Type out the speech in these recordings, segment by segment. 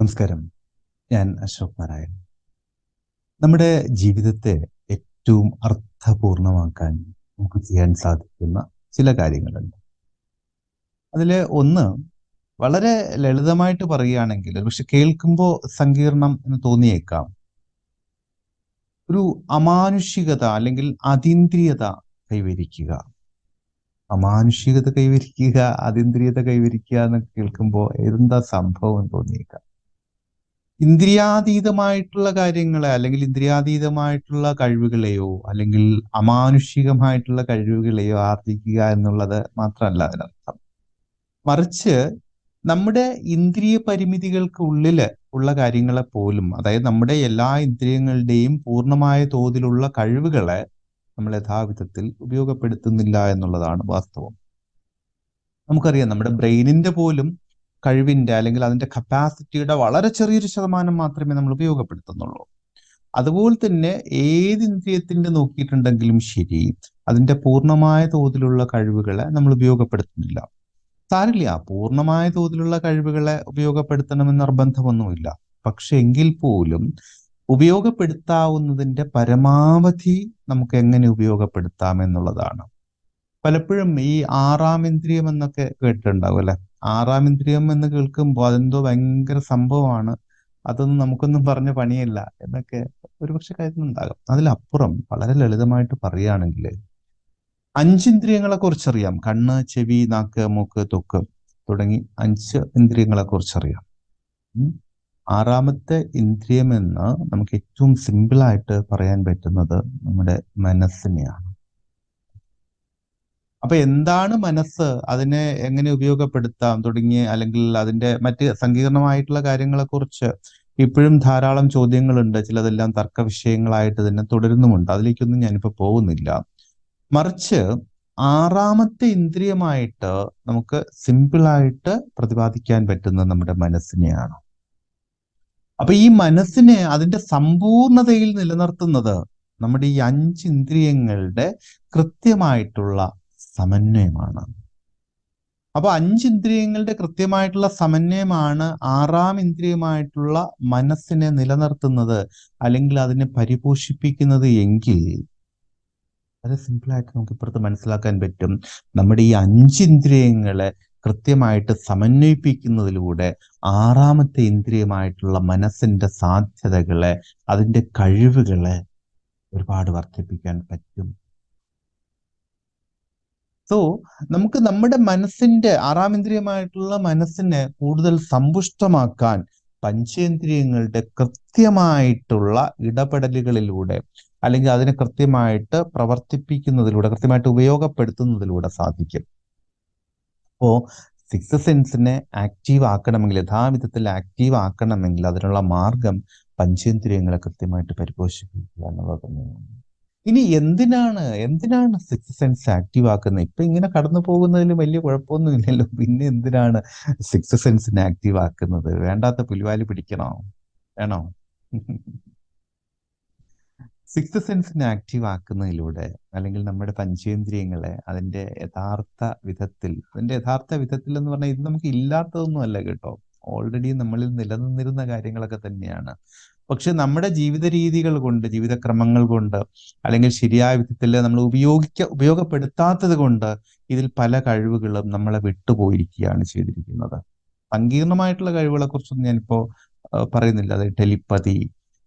നമസ്കാരം. ഞാൻ അശോക് നാരായൺ. നമ്മുടെ ജീവിതത്തെ ഏറ്റവും അർത്ഥപൂർണമാക്കാൻ നമുക്ക് ചെയ്യാൻ സാധിക്കുന്ന ചില കാര്യങ്ങളുണ്ട്. അതിൽ ഒന്ന് വളരെ ലളിതമായിട്ട് പറയുകയാണെങ്കിൽ പക്ഷെ കേൾക്കുമ്പോൾ സങ്കീർണം എന്ന് തോന്നിയേക്കാം. ഒരു അമാനുഷികത അല്ലെങ്കിൽ അതീന്ദ്രിയത കൈവരിക്കുക. അമാനുഷികത കൈവരിക്കുക അതീന്ദ്രിയത കൈവരിക്കുക എന്ന് കേൾക്കുമ്പോൾ എന്താ സംഭവം തോന്നിയേക്കാം. ഇന്ദ്രിയാതീതമായിട്ടുള്ള കാര്യങ്ങളെ അല്ലെങ്കിൽ ഇന്ദ്രിയാതീതമായിട്ടുള്ള കഴിവുകളെയോ അല്ലെങ്കിൽ അമാനുഷികമായിട്ടുള്ള കഴിവുകളെയോ ആർജിക്കുക എന്നുള്ളത് മാത്രമല്ല അതിനർത്ഥം. മറിച്ച് നമ്മുടെ ഇന്ദ്രിയ പരിമിതികൾക്ക് ഉള്ളിൽ ഉള്ള കാര്യങ്ങളെ പോലും അതായത് നമ്മുടെ എല്ലാ ഇന്ദ്രിയങ്ങളുടെയും പൂർണമായ തോതിലുള്ള കഴിവുകളെ നമ്മൾ യഥാവിധത്തിൽ ഉപയോഗപ്പെടുത്തുന്നില്ല എന്നുള്ളതാണ് വാസ്തവം. നമുക്കറിയാം നമ്മുടെ ബ്രെയിനിന്റെ പോലും കഴിവിന്റെ അല്ലെങ്കിൽ അതിന്റെ കപ്പാസിറ്റിയുടെ വളരെ ചെറിയൊരു ശതമാനം മാത്രമേ നമ്മൾ ഉപയോഗപ്പെടുത്തുന്നുള്ളൂ. അതുപോലെ തന്നെ ഏത് ഇന്ദ്രിയത്തിന്റെ നോക്കിയിട്ടുണ്ടെങ്കിലും ശരി അതിന്റെ പൂർണമായ തോതിലുള്ള കഴിവുകളെ നമ്മൾ ഉപയോഗപ്പെടുത്തുന്നില്ല. സാരില്ല പൂർണമായ തോതിലുള്ള കഴിവുകളെ ഉപയോഗപ്പെടുത്തണമെന്ന് നിർബന്ധമൊന്നുമില്ല. പക്ഷെ എങ്കിൽ പോലും ഉപയോഗപ്പെടുത്താവുന്നതിന്റെ പരമാവധി നമുക്ക് എങ്ങനെ ഉപയോഗപ്പെടുത്താം എന്നുള്ളതാണ്. പലപ്പോഴും ഈ ആറാം ഇന്ദ്രിയം എന്നൊക്കെ കേട്ടിട്ടുണ്ടാവും അല്ലെ? ആറാം ഇന്ദ്രിയം എന്ന് കേൾക്കുമ്പോൾ അതെന്തോ ഭയങ്കര സംഭവമാണ്. അതൊന്നും നമുക്കൊന്നും പറഞ്ഞ പണിയല്ല എന്നൊക്കെ ഒരുപക്ഷെ കരുതുന്നുണ്ടാകാം. അതിലപ്പുറം വളരെ ലളിതമായിട്ട് പറയുകയാണെങ്കിൽ അഞ്ചിന്ദ്രിയങ്ങളെ കുറിച്ചറിയാം കണ്ണ് ചെവി നാക്ക് മൂക്ക് തൊക്ക് തുടങ്ങി അഞ്ച് ഇന്ദ്രിയങ്ങളെ കുറിച്ചറിയാം ആറാമത്തെ ഇന്ദ്രിയം എന്ന് നമുക്ക് ഏറ്റവും സിമ്പിളായിട്ട് പറയാൻ പറ്റുന്നത് നമ്മുടെ മനസ്സിനെയാണ്. അപ്പൊ എന്താണ് മനസ്സ് അതിനെ എങ്ങനെ ഉപയോഗപ്പെടുത്താം തുടങ്ങിയ അല്ലെങ്കിൽ അതിന്റെ മറ്റ് സങ്കീർണമായിട്ടുള്ള കാര്യങ്ങളെ കുറിച്ച് ഇപ്പോഴും ധാരാളം ചോദ്യങ്ങളുണ്ട്. ചിലതെല്ലാം തർക്ക വിഷയങ്ങളായിട്ട് തന്നെ തുടരുന്നുമുണ്ട്. അതിലേക്കൊന്നും ഞാനിപ്പോ പോകുന്നില്ല. മറിച്ച് ആറാമത്തെ ഇന്ദ്രിയമായിട്ട് നമുക്ക് സിമ്പിളായിട്ട് പ്രതിപാദിക്കാൻ പറ്റുന്നത് നമ്മുടെ മനസ്സിനെയാണ്. അപ്പൊ ഈ മനസ്സിനെ അതിന്റെ സമ്പൂർണതയിൽ നിലനിർത്തുന്നത് നമ്മുടെ ഈ അഞ്ച് ഇന്ദ്രിയങ്ങളുടെ കൃത്യമായിട്ടുള്ള സമന്വയമാണ്. അപ്പൊ അഞ്ച് ഇന്ദ്രിയങ്ങളുടെ കൃത്യമായിട്ടുള്ള സമന്വയമാണ് ആറാം ഇന്ദ്രിയമായിട്ടുള്ള മനസ്സിനെ നിലനിർത്തുന്നത് അല്ലെങ്കിൽ അതിനെ പരിപോഷിപ്പിക്കുന്നത് എങ്കിൽ വളരെ സിമ്പിളായിട്ട് നമുക്ക് ഇപ്പുറത്ത് മനസ്സിലാക്കാൻ പറ്റും. നമ്മുടെ ഈ അഞ്ച് ഇന്ദ്രിയങ്ങളെ കൃത്യമായിട്ട് സമന്വയിപ്പിക്കുന്നതിലൂടെ ആറാമത്തെ ഇന്ദ്രിയമായിട്ടുള്ള മനസ്സിന്റെ സാധ്യതകളെ അതിന്റെ കഴിവുകളെ ഒരുപാട് വർദ്ധിപ്പിക്കാൻ പറ്റും. സോ നമുക്ക് നമ്മുടെ മനസ്സിന്റെ ആറാം ഇന്ദ്രിയമായിട്ടുള്ള മനസ്സിനെ കൂടുതൽ സമ്പുഷ്ടമാക്കാൻ പഞ്ചേന്ദ്രിയങ്ങളുടെ കൃത്യമായിട്ടുള്ള ഇടപെടലുകളിലൂടെ അല്ലെങ്കിൽ അതിനെ കൃത്യമായിട്ട് പ്രവർത്തിപ്പിക്കുന്നതിലൂടെ കൃത്യമായിട്ട് ഉപയോഗപ്പെടുത്തുന്നതിലൂടെ സാധിക്കും. അപ്പോ സിക്സ് സെൻസിനെ ആക്റ്റീവ് ആക്കണമെങ്കിൽ യഥാവിധത്തിൽ ആക്റ്റീവ് ആക്കണമെങ്കിൽ അതിനുള്ള മാർഗം പഞ്ചേന്ദ്രിയങ്ങളെ കൃത്യമായിട്ട് പരിപോഷിപ്പിക്കുക എന്നുള്ളത് തന്നെയാണ്. ഇനി എന്തിനാണ് എന്തിനാണ് സിക്സ് സെൻസ് ആക്റ്റീവ് ആക്കുന്നത് ഇപ്പൊ ഇങ്ങനെ കടന്നു പോകുന്നതിൽ വലിയ കുഴപ്പമൊന്നും ഇല്ലല്ലോ. പിന്നെ എന്തിനാണ് സിക്സ് സെൻസിനെ ആക്റ്റീവ് ആക്കുന്നത് വേണ്ടാത്ത പുലിവാലി പിടിക്കണോ? വേണോ? സിക്സ് സെൻസിനെ ആക്റ്റീവ് ആക്കുന്നതിലൂടെ അല്ലെങ്കിൽ നമ്മുടെ പഞ്ചേന്ദ്രിയങ്ങളെ അതിന്റെ യഥാർത്ഥ വിധത്തിൽ അതിന്റെ യഥാർത്ഥ വിധത്തിൽ എന്ന് പറഞ്ഞാൽ ഇത് നമുക്ക് ഇല്ലാത്തതൊന്നും അല്ല കേട്ടോ. ഓൾറെഡി നമ്മളിൽ നിലനിന്നിരുന്ന കാര്യങ്ങളൊക്കെ തന്നെയാണ്. പക്ഷെ നമ്മുടെ ജീവിത രീതികൾ കൊണ്ട് ജീവിതക്രമങ്ങൾ കൊണ്ട് അല്ലെങ്കിൽ ശരിയായ വിധത്തിൽ നമ്മൾ ഉപയോഗിക്ക ഉപയോഗപ്പെടുത്താത്തത് കൊണ്ട് ഇതിൽ പല കഴിവുകളും നമ്മളെ വിട്ടുപോയിരിക്കുകയാണ് ചെയ്തിരിക്കുന്നത്. സങ്കീർണമായിട്ടുള്ള കഴിവുകളെ കുറിച്ചൊന്നും ഞാനിപ്പോ പറയുന്നില്ല. അതായത് ടെലിപ്പതി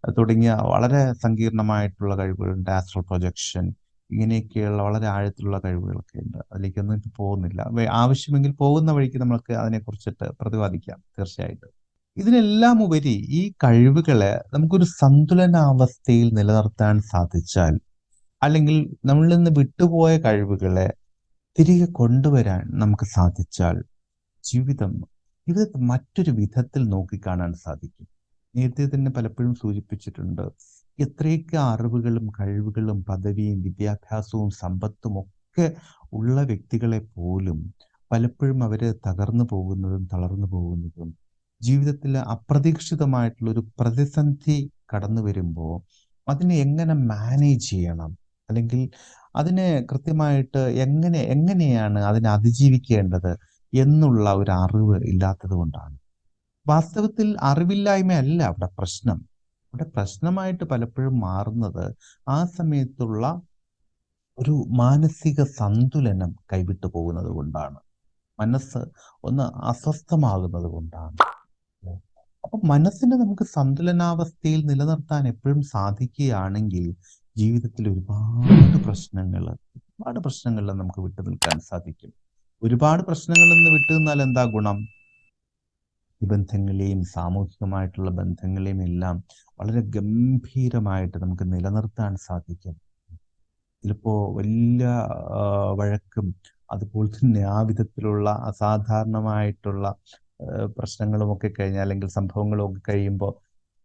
തുടങ്ങിയ വളരെ സങ്കീർണമായിട്ടുള്ള കഴിവുകളുണ്ട്. ആസ്ട്രൽ പ്രൊജക്ഷൻ ഇങ്ങനെയൊക്കെയുള്ള വളരെ ആഴത്തിലുള്ള കഴിവുകളൊക്കെ ഉണ്ട്. അതിലേക്കൊന്നും ഇപ്പൊ പോകുന്നില്ല. ആവശ്യമെങ്കിൽ പോകുന്ന വഴിക്ക് നമ്മൾക്ക് അതിനെക്കുറിച്ചിട്ട് പ്രതിപാദിക്കാം. തീർച്ചയായിട്ടും. ഇതിനെല്ലാം ഉപരി ഈ കഴിവുകളെ നമുക്കൊരു സന്തുലനാവസ്ഥയിൽ നിലനിർത്താൻ സാധിച്ചാൽ അല്ലെങ്കിൽ നമ്മളിൽ നിന്ന് വിട്ടുപോയ കഴിവുകളെ തിരികെ കൊണ്ടുവരാൻ നമുക്ക് സാധിച്ചാൽ ജീവിതം ജീവിതത്തെ മറ്റൊരു വിധത്തിൽ നോക്കിക്കാണാൻ സാധിക്കും. നേരത്തെ തന്നെ പലപ്പോഴും സൂചിപ്പിച്ചിട്ടുണ്ട്. എത്രയൊക്കെ അറിവുകളും കഴിവുകളും പദവിയും വിദ്യാഭ്യാസവും സമ്പത്തും ഒക്കെ ഉള്ള വ്യക്തികളെ പോലും പലപ്പോഴും അവർ തകർന്നു പോകുന്നതും തളർന്നു പോകുന്നതും ജീവിതത്തിൽ അപ്രതീക്ഷിതമായിട്ടുള്ള ഒരു പ്രതിസന്ധി കടന്നു വരുമ്പോൾ അതിനെ എങ്ങനെ മാനേജ് ചെയ്യണം അല്ലെങ്കിൽ അതിനെ കൃത്യമായിട്ട് എങ്ങനെ എങ്ങനെയാണ് അതിനെ അതിജീവിക്കേണ്ടത് എന്നുള്ള ഒരു അറിവ് ഇല്ലാത്തത് കൊണ്ടാണ് വാസ്തവത്തിൽ അറിവില്ലായ്മയല്ല അവിടെ പ്രശ്നം. അവിടെ പ്രശ്നമായിട്ട് പലപ്പോഴും മാറുന്നത് ആ സമയത്തുള്ള ഒരു മാനസിക സന്തുലനം കൈവിട്ടു പോകുന്നത് കൊണ്ടാണ്. മനസ്സ് ഒന്ന് അസ്വസ്ഥമാകുന്നത് കൊണ്ടാണ്. അപ്പൊ മനസ്സിനെ നമുക്ക് സന്തുലനാവസ്ഥയിൽ നിലനിർത്താൻ എപ്പോഴും സാധിക്കുകയാണെങ്കിൽ ജീവിതത്തിൽ ഒരുപാട് പ്രശ്നങ്ങൾ ഒരുപാട് പ്രശ്നങ്ങളിൽ നമുക്ക് വിട്ടു നിൽക്കാൻ സാധിക്കും. ഒരുപാട് പ്രശ്നങ്ങളിൽ നിന്ന് വിട്ടു നിന്നാൽ എന്താ ഗുണം? ബന്ധങ്ങളെയും സാമൂഹികമായിട്ടുള്ള ബന്ധങ്ങളെയും എല്ലാം വളരെ ഗംഭീരമായിട്ട് നമുക്ക് നിലനിർത്താൻ സാധിക്കും. ചിലപ്പോ വലിയ വഴക്കും അതുപോലെ തന്നെ ആ വിധത്തിലുള്ള അസാധാരണമായിട്ടുള്ള പ്രശ്നങ്ങളുമൊക്കെ കഴിഞ്ഞാൽ അല്ലെങ്കിൽ സംഭവങ്ങളും ഒക്കെ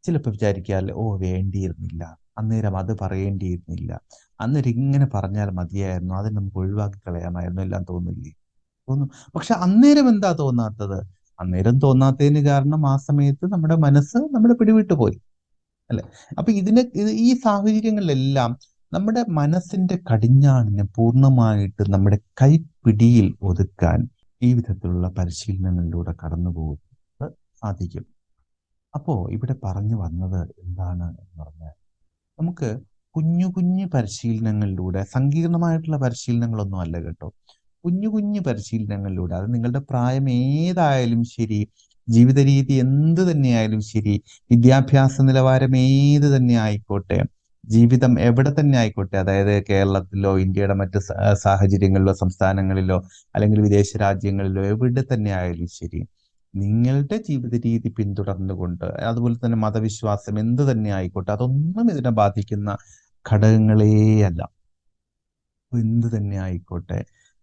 ചിലപ്പോൾ വിചാരിക്കാല്ലേ ഓ വേണ്ടിയിരുന്നില്ല. അന്നേരം അത് പറയേണ്ടിയിരുന്നില്ല. അന്നേരം ഇങ്ങനെ പറഞ്ഞാൽ മതിയായിരുന്നു. അത് നമുക്ക് ഒഴിവാക്കി കളയാമായിരുന്നു എല്ലാം തോന്നില്ലേ? തോന്നും. പക്ഷെ അന്നേരം എന്താ തോന്നാത്തത്? അന്നേരം തോന്നാത്തതിന് കാരണം ആ സമയത്ത് നമ്മുടെ മനസ്സ് നമ്മുടെ പിടിവിട്ട് പോയി. അല്ലെ? അപ്പൊ ഇതിനെ ഈ സാഹചര്യങ്ങളിലെല്ലാം നമ്മുടെ മനസ്സിന്റെ കടിഞ്ഞാണിനെ പൂർണമായിട്ട് നമ്മുടെ കൈപ്പിടിയിൽ ഒതുക്കാൻ ഈ വിധത്തിലുള്ള പരിശീലനങ്ങളിലൂടെ കടന്നു പോകുന്നത് സാധിക്കും. അപ്പോൾ ഇവിടെ പറഞ്ഞു വന്നത് എന്താണ് എന്ന് പറഞ്ഞാൽ നമുക്ക് കുഞ്ഞു കുഞ്ഞു പരിശീലനങ്ങളിലൂടെ സങ്കീർണമായിട്ടുള്ള പരിശീലനങ്ങളൊന്നും അല്ല കേട്ടോ. കുഞ്ഞു കുഞ്ഞു പരിശീലനങ്ങളിലൂടെ അത് നിങ്ങളുടെ പ്രായം ഏതായാലും ശരി, ജീവിത രീതി എന്ത് തന്നെയായാലും ശരി, വിദ്യാഭ്യാസ നിലവാരം ഏത് തന്നെ ആയിക്കോട്ടെ, ജീവിതം എവിടെ തന്നെ ആയിക്കോട്ടെ, അതായത് കേരളത്തിലോ ഇന്ത്യയുടെ മറ്റ് സാഹചര്യങ്ങളിലോ സംസ്ഥാനങ്ങളിലോ അല്ലെങ്കിൽ വിദേശ രാജ്യങ്ങളിലോ എവിടെ തന്നെ ആയാലും ശരി, നിങ്ങളുടെ ജീവിത രീതി പിന്തുടർന്നുകൊണ്ട് അതുപോലെ തന്നെ മതവിശ്വാസം എന്ത് തന്നെ ആയിക്കോട്ടെ അതൊന്നും ഇതിനെ ബാധിക്കുന്ന ഘടകങ്ങളേ അല്ല. എന്ത് തന്നെ ആയിക്കോട്ടെ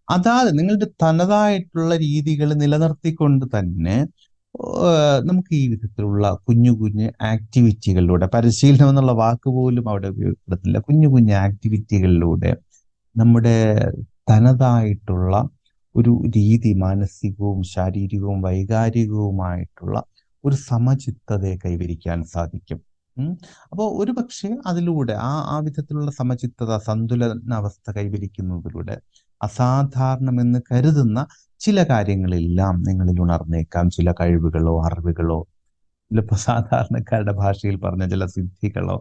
അതാത് നിങ്ങളുടെ തനതായിട്ടുള്ള രീതികൾ നിലനിർത്തിക്കൊണ്ട് തന്നെ നമുക്ക് ഈ വിധത്തിലുള്ള കുഞ്ഞു കുഞ്ഞു ആക്ടിവിറ്റികളിലൂടെ പരിശീലനം എന്നുള്ള വാക്ക് പോലും അവിടെ ഉപയോഗപ്പെടുത്തില്ല. കുഞ്ഞു കുഞ്ഞു ആക്ടിവിറ്റികളിലൂടെ നമ്മുടെ തനതായിട്ടുള്ള ഒരു രീതി മാനസികവും ശാരീരികവും വൈകാരികവുമായിട്ടുള്ള ഒരു സമചിത്തതയെ കൈവരിക്കാൻ സാധിക്കും. അപ്പോൾ ഒരു ഒരുപക്ഷേ അതിലൂടെ ആ ആ വിധത്തിലുള്ള സമചിത്തത, സന്തുലനാവസ്ഥ കൈവരിക്കുന്നതിലൂടെ അസാധാരണമെന്ന് കരുതുന്ന ചില കാര്യങ്ങളെല്ലാം നിങ്ങളിൽ ഉണർന്നേക്കാം. ചില കഴിവുകളോ അറിവുകളോ ഇല്ലിപ്പോ സാധാരണക്കാരുടെ ഭാഷയിൽ പറഞ്ഞ ചില സിദ്ധികളോ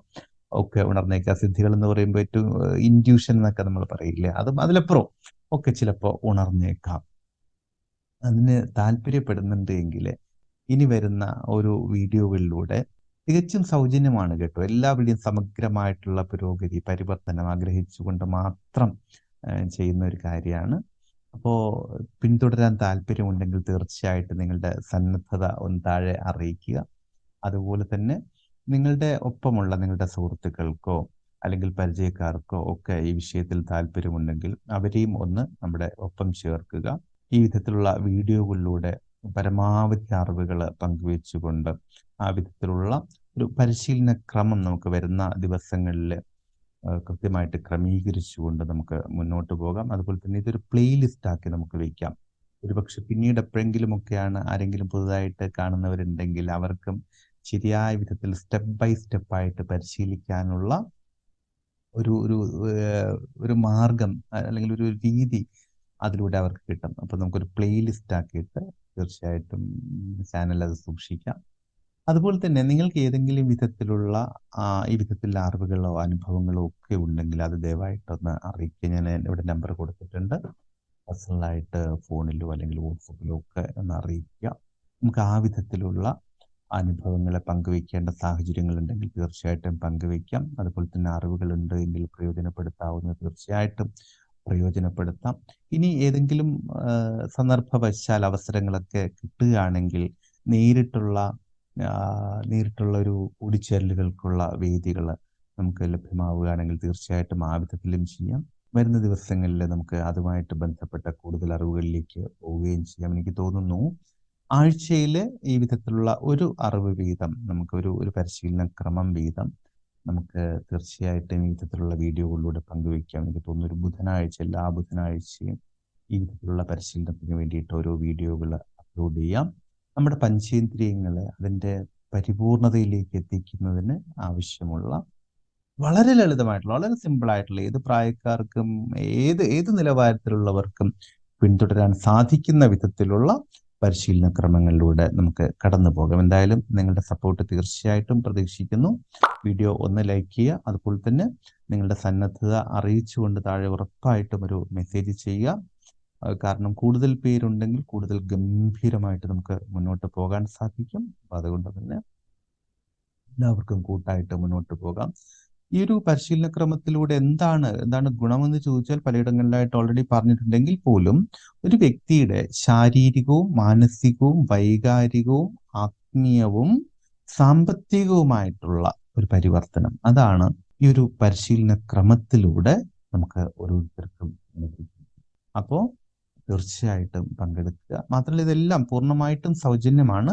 ഒക്കെ ഉണർന്നേക്കാം. സിദ്ധികൾ എന്ന് പറയുമ്പോൾ ഏറ്റവും ഇൻഡ്യൂഷൻ എന്നൊക്കെ നമ്മൾ പറയില്ലേ? അതും അതിലപ്പുറം ഒക്കെ ചിലപ്പോ ഉണർന്നേക്കാം. അതിന് താല്പര്യപ്പെടുന്നുണ്ട് എങ്കിൽ ഇനി വരുന്ന ഒരു വീഡിയോകളിലൂടെ തികച്ചും സൗജന്യമാണ് കേട്ടോ. എല്ലാവരുടെയും സമഗ്രമായിട്ടുള്ള പുരോഗതി, പരിവർത്തനം ആഗ്രഹിച്ചുകൊണ്ട് മാത്രം ചെയ്യുന്ന ഒരു കാര്യമാണ്. അപ്പോ പിന്തുടരാൻ താല്പര്യമുണ്ടെങ്കിൽ തീർച്ചയായിട്ടും നിങ്ങളുടെ സന്നദ്ധത ഒന്ന് താഴെ അറിയിക്കുക. അതുപോലെ തന്നെ നിങ്ങളുടെ ഒപ്പമുള്ള നിങ്ങളുടെ സുഹൃത്തുക്കൾക്കോ അല്ലെങ്കിൽ പരിചയക്കാർക്കോ ഒക്കെ ഈ വിഷയത്തിൽ താല്പര്യമുണ്ടെങ്കിൽ അവരെയും ഒന്ന് നമ്മുടെ ഒപ്പം ചേർക്കുക. ഈ വിധത്തിലുള്ള വീഡിയോകളിലൂടെ പരമാവധി അറിവുകൾ പങ്കുവെച്ചുകൊണ്ട് ആ വിധത്തിലുള്ള ഒരു പരിശീലന ക്രമം നമുക്ക് വരുന്ന ദിവസങ്ങളിൽ ഏഹ് കൃത്യമായിട്ട് ക്രമീകരിച്ചുകൊണ്ട് നമുക്ക് മുന്നോട്ട് പോകാം. അതുപോലെ തന്നെ ഇതൊരു പ്ലേലിസ്റ്റ് ആക്കി നമുക്ക് വെക്കാം. ഒരുപക്ഷെ പിന്നീട് എപ്പോഴെങ്കിലുമൊക്കെയാണ് ആരെങ്കിലും പുതുതായിട്ട് കാണുന്നവരുണ്ടെങ്കിൽ അവർക്കും ശരിയായ വിധത്തിൽ സ്റ്റെപ്പ് ബൈ സ്റ്റെപ്പ് ആയിട്ട് പരിശീലിക്കാനുള്ള ഒരു ഒരു ഒരു മാർഗം അല്ലെങ്കിൽ ഒരു രീതി അതിലൂടെ അവർക്ക് കിട്ടും. അപ്പൊ നമുക്കൊരു പ്ലേലിസ്റ്റ് ആക്കിയിട്ട് തീർച്ചയായിട്ടും ചാനൽ അത് സൂക്ഷിക്കാം. അതുപോലെ തന്നെ നിങ്ങൾക്ക് ഏതെങ്കിലും വിധത്തിലുള്ള ഈ വിധത്തിലുള്ള അറിവുകളോ അനുഭവങ്ങളോ ഒക്കെ ഉണ്ടെങ്കിൽ അത് ദയവായിട്ടൊന്ന് അറിയിക്കുക. ഞാൻ ഇവിടെ നമ്പർ കൊടുത്തിട്ടുണ്ട്. പേഴ്സണലായിട്ട് ഫോണിലോ അല്ലെങ്കിൽ വാട്സപ്പിലോ ഒക്കെ ഒന്ന് അറിയിക്കുക. നമുക്ക് ആ വിധത്തിലുള്ള അനുഭവങ്ങളെ പങ്കുവയ്ക്കേണ്ട സാഹചര്യങ്ങളുണ്ടെങ്കിൽ തീർച്ചയായിട്ടും പങ്കുവയ്ക്കാം. അതുപോലെ തന്നെ അറിവുകളുണ്ട് എങ്കിൽ പ്രയോജനപ്പെടുത്താവുന്ന തീർച്ചയായിട്ടും പ്രയോജനപ്പെടുത്താം. ഇനി ഏതെങ്കിലും സന്ദർഭവശാൽ അവസരങ്ങളൊക്കെ കിട്ടുകയാണെങ്കിൽ നേരിട്ടുള്ള നേരിട്ടുള്ള ഒരു കൂടിച്ചേരലുകൾക്കുള്ള വേദികൾ നമുക്ക് ലഭ്യമാവുകയാണെങ്കിൽ തീർച്ചയായിട്ടും ആ വിധത്തിലും ചെയ്യാം. വരുന്ന ദിവസങ്ങളിൽ നമുക്ക് അതുമായിട്ട് ബന്ധപ്പെട്ട കൂടുതൽ അറിവുകളിലേക്ക് പോവുകയും ചെയ്യാം. എനിക്ക് തോന്നുന്നു ആഴ്ചയിൽ ഈ വിധത്തിലുള്ള ഒരു അറിവ് വീതം നമുക്ക് ഒരു ഒരു പരിശീലന ക്രമം വീതം നമുക്ക് തീർച്ചയായിട്ടും ഈ വിധത്തിലുള്ള വീഡിയോകളിലൂടെ പങ്കുവയ്ക്കാം. എനിക്ക് തോന്നുന്നു ഒരു ബുധനാഴ്ച എല്ലാ ബുധനാഴ്ചയും ഈ വിധത്തിലുള്ള പരിശീലനത്തിന് വേണ്ടിയിട്ട് ഓരോ വീഡിയോകൾ അപ്ലോഡ് ചെയ്യാം. നമ്മുടെ പഞ്ചേന്ദ്രിയങ്ങളെ അതിന്റെ പരിപൂർണതയിലേക്ക് എത്തിക്കുന്നതിന് ആവശ്യമുള്ള വളരെ ലളിതമായിട്ടുള്ള വളരെ സിമ്പിളായിട്ടുള്ള ഏത് പ്രായക്കാർക്കും ഏത് ഏത് നിലവാരത്തിലുള്ളവർക്കും പിന്തുടരാൻ സാധിക്കുന്ന വിധത്തിലുള്ള പരിശീലന ക്രമങ്ങളിലൂടെ നമുക്ക് കടന്നു പോകാം. എന്തായാലും നിങ്ങളുടെ സപ്പോർട്ട് തീർച്ചയായിട്ടും പ്രതീക്ഷിക്കുന്നു. വീഡിയോ ഒന്ന് ലൈക്ക് ചെയ്യുക അതുപോലെ തന്നെ നിങ്ങളുടെ സന്നദ്ധത അറിയിച്ചുകൊണ്ട് താഴെ ഉറപ്പായിട്ടും ഒരു മെസ്സേജ് ചെയ്യുക. കാരണം കൂടുതൽ പേരുണ്ടെങ്കിൽ കൂടുതൽ ഗംഭീരമായിട്ട് നമുക്ക് മുന്നോട്ട് പോകാൻ സാധിക്കും. അപ്പം അതുകൊണ്ട് തന്നെ എല്ലാവർക്കും കൂട്ടായിട്ട് മുന്നോട്ട് പോകാം. ഈ ഒരു പരിശീലന ക്രമത്തിലൂടെ എന്താണ് എന്താണ് ഗുണമെന്ന് ചോദിച്ചാൽ പലയിടങ്ങളിലായിട്ട് ഓൾറെഡി പറഞ്ഞിട്ടുണ്ടെങ്കിൽ പോലും ഒരു വ്യക്തിയുടെ ശാരീരികവും മാനസികവും വൈകാരികവും ആത്മീയവും സാമ്പത്തികവുമായിട്ടുള്ള ഒരു പരിവർത്തനം. അതാണ് ഈ ഒരു പരിശീലന ക്രമത്തിലൂടെ നമുക്ക് ഓരോരുത്തർക്കും അപ്പോൾ തീർച്ചയായിട്ടും പങ്കെടുക്കുക. മാത്രമല്ല ഇതെല്ലാം പൂർണമായിട്ടും സൗജന്യമാണ്.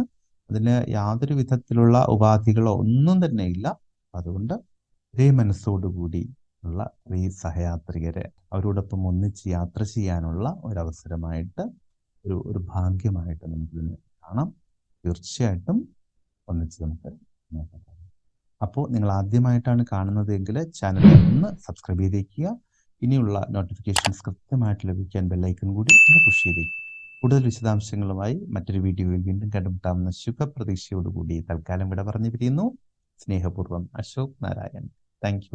അതിന് യാതൊരു വിധത്തിലുള്ള ഉപാധികളോ ഒന്നും തന്നെ ഇല്ല. അതുകൊണ്ട് ഒരേ മനസ്സോടുകൂടി ഉള്ള ഈ സഹയാത്രികരെ അവരോടൊപ്പം ഒന്നിച്ച് യാത്ര ചെയ്യാനുള്ള ഒരവസരമായിട്ട് ഒരു ഒരു ഭാഗ്യമായിട്ട് നമുക്കിതിനെ കാണാം. തീർച്ചയായിട്ടും ഒന്നിച്ച് നമുക്ക് അപ്പോൾ നിങ്ങൾ ആദ്യമായിട്ടാണ് കാണുന്നത് എങ്കിൽ ചാനൽ ഒന്ന് സബ്സ്ക്രൈബ് ചെയ്തേക്കുക. ഇനിയുള്ള നോട്ടിഫിക്കേഷൻസ് കൃത്യമായിട്ട് ലഭിക്കാൻ ബെല്ലൈക്കൺ കൂടി ഒന്ന് പുഷ് ചെയ്തേക്കും കൂടുതൽ വിശദാംശങ്ങളുമായി മറ്റൊരു വീഡിയോയിൽ വീണ്ടും കണ്ടുമുട്ടാമെന്ന ശുഭപ്രതീക്ഷയോടുകൂടി തൽക്കാലം വിട പറഞ്ഞു പിരിയുന്നു സ്നേഹപൂർവം അശോക് നാരായൺ. താങ്ക്